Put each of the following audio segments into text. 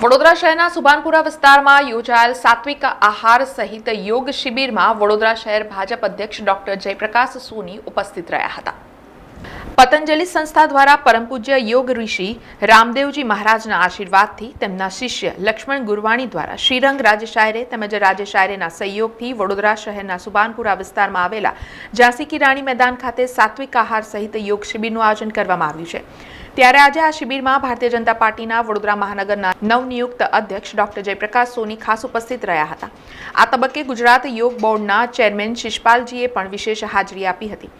વડોદરા શહેરના સુભાનપુરા વિસ્તારમાં યોજાયેલ સાત્વિક આહાર સહિત યોગ શિબિરમાં વડોદરા શહેર ભાજપ અધ્યક્ષ ડોક્ટર જયપ્રકાશ સોની ઉપસ્થિત રહ્યા હતા. પતંજલિ સંસ્થા દ્વારા પરમ પૂજ્ય યોગ ઋષિ રામદેવજી મહારાજના આશીર્વાદથી તેમના શિષ્ય લક્ષ્મણ ગુરવાણી દ્વારા શ્રીરંગ રાજશાયરે તેમજ રાજશાયરેના સહયોગથી વડોદરા શહેરના સુબાનપુરા વિસ્તારમાં આવેલા ઝાંસી કી રાણી મેદાન ખાતે સાત્વિક આહાર સહિત યોગ શિબિરનું આયોજન કરવામાં આવ્યું છે. ત્યારે આજે આ શિબિરમાં ભારતીય જનતા પાર્ટીના વડોદરા મહાનગરના નવનિયુક્ત અધ્યક્ષ ડોક્ટર જયપ્રકાશ સોની ખાસ ઉપસ્થિત રહ્યા હતા. આ તબક્કે ગુજરાત યોગ બોર્ડના ચેરમેન શિષપાલજીએ પણ વિશેષ હાજરી આપી હતી.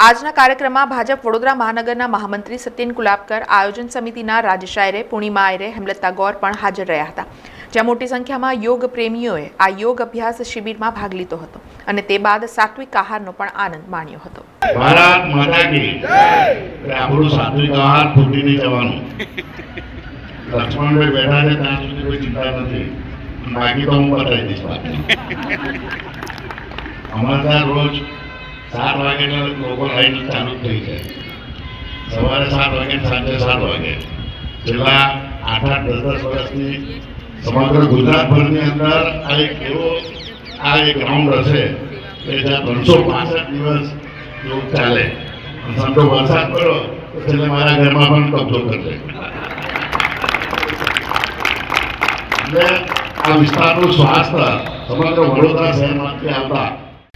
આજના કાર્યક્રમમાં ભાજપ વડોદરા મહાનગરના મહામંત્રી સત્યન કુલાબકર આયોજન સમિતિના રાજશાયરે પૂર્ણિમા આયરે, હેમલતા ગોર પણ હાજર રહ્યા હતા. જ્યાં મોટી સંખ્યામાં યોગ પ્રેમીઓએ આ યોગ અભ્યાસ શિબિરમાં ભાગ લીધો હતો અને તે બાદ સાત્વિક આહારનો પણ આનંદ માણ્યો હતો. સવારે સાત વાગે, સાંજે સાત વાગે. છેલ્લા આઠ આઠ, દસ દસ વર્ષથી સમગ્ર ગુજરાતભરની અંદર આ એક એવો, આ એક ગ્રાઉન્ડ હશે કે જ્યાં ત્રણસો પાસઠ દિવસ યોગ ચાલે. સમજો વરસાદ પડ્યો, તો છેલ્લે મારા ઘરમાં પણ કબજો કરશે એટલે આ વિસ્તારનું સ્વાસ્થ્ય સમગ્ર વડોદરા શહેરમાંથી આવતા